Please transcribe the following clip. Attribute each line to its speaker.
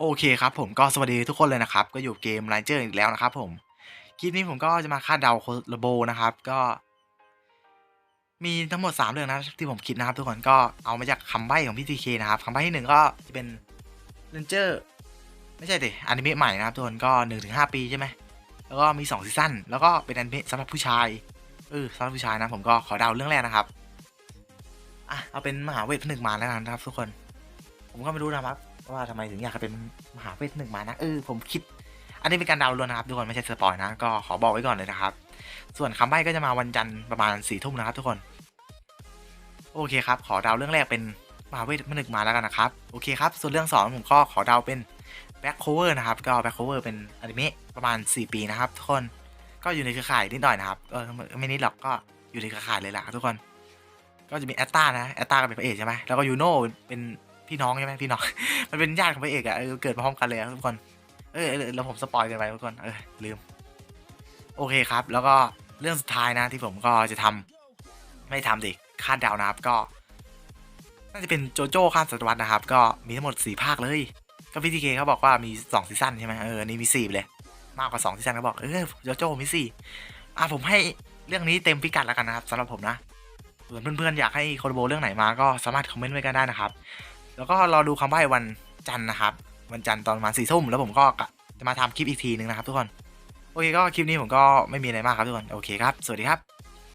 Speaker 1: โอเคครับผมก็สวัสดีทุกคนเลยนะครับ ก็อยู่เกม r a n g e r อีกแล้วนะครับผมคลิปนี้ผมก็จะมาคาดเดาโคโลโบนะครับ ก็ มีทั้งหมด 3 เรื่องนะที่ผมคิดนะครับ ทุกคนก็เอามาจากคำใบ้ของพี่ทีเคนะครับคำใบ้ที่หนึ่งก็จะเป็น r a n g e r ไม่ใช่ดิอนิเมะใหม่นะครับ ทุกคนก็ 1-5 ปีใช่ไหมแล้วก็มี2ซีซั่นแล้วก็เป็นอนิเมะสำหรับผู้ชายเออสำหรับผู้ชายนะผมก็ขอเดาเรื่องแรกนะครับอะเอาเป็นมหาเวทผนึกมารแล้วกันนะครับ ทุกคน ผมก็ไม่รู้นะครับ ว่าทำไมถึงอยากเป็นมหาเวทหนึ่งมานะเออผมคิด อันนี้เป็นการดาวล้วนนะครับทุกคนไม่ใช่สปอยนะ ก็ขอบอกไว้ก่อนเลยนะครับ ส่วนคำใบ้ก็จะมาวันจันทร์ประมาณสี่ทุ่มนะครับ ทุกคน โอเคครับ ขอดาวเรื่องแรกเป็นมหาเวทหนึ่งมาแล้วกันนะครับ โอเคครับ ส่วนเรื่องสองผมก็ขอดาวเป็นแบ็คโคเวอร์นะครับ ก็แบ็คโคเวอร์เป็นอนิเมะประมาณ 4 ปีนะครับทุกคน ก็อยู่ในเครือข่ายนิดหน่อยนะครับเออไม่นิดหรอกก็อยู่ในเครือข่ายเลยแหละทุกคน ก็จะมีแอตตานะ แอตตาก็เป็นพระเอกใช่ไหมแล้วก็ยูโน่เป็น พี่น้องใช่ไหมพี่น้อง มันเป็นญาติของพระเอกอะเออเกิดมาพร้อมกันเลยทุกคน เออเออแล้วผมสปอยกันไปทุกคน เออลืม โอเคครับ แล้วก็เรื่องสุดท้ายนะที่ผมก็จะทำไม่ทำดิคาดเดานะครับก็ น่าจะเป็นโจโจ้ข้ามศตวรรษนะครับ ก็มีทั้งหมด4ภาคเลย ก็พี่ทีเคเขาบอกว่ามี2ซีซั่นใช่ไหมเออนี่มี4เลย มากกว่า2ซีซั่นเขาบอกเออโจโจ้มี4อะผมให้เรื่องนี้เต็มพิกัดแล้วกันนะครับสำหรับผมนะส่วนเพื่อนๆอยากให้โคโรโบเรื่องไหนมาก็สามารถคอมเมนต์ไว้กันได้นะครับ แล้วก็รอดูคำใบ้วันจันทร์นะครับ วันจันทร์ตอนประมาณสี่ทุ่มแล้วผมก็จะมาทำคลิปอีกทีนึงนะครับทุกคน โอเคก็คลิปนี้ผมก็ไม่มีอะไรมากครับทุกคน โอเคครับ สวัสดีครับ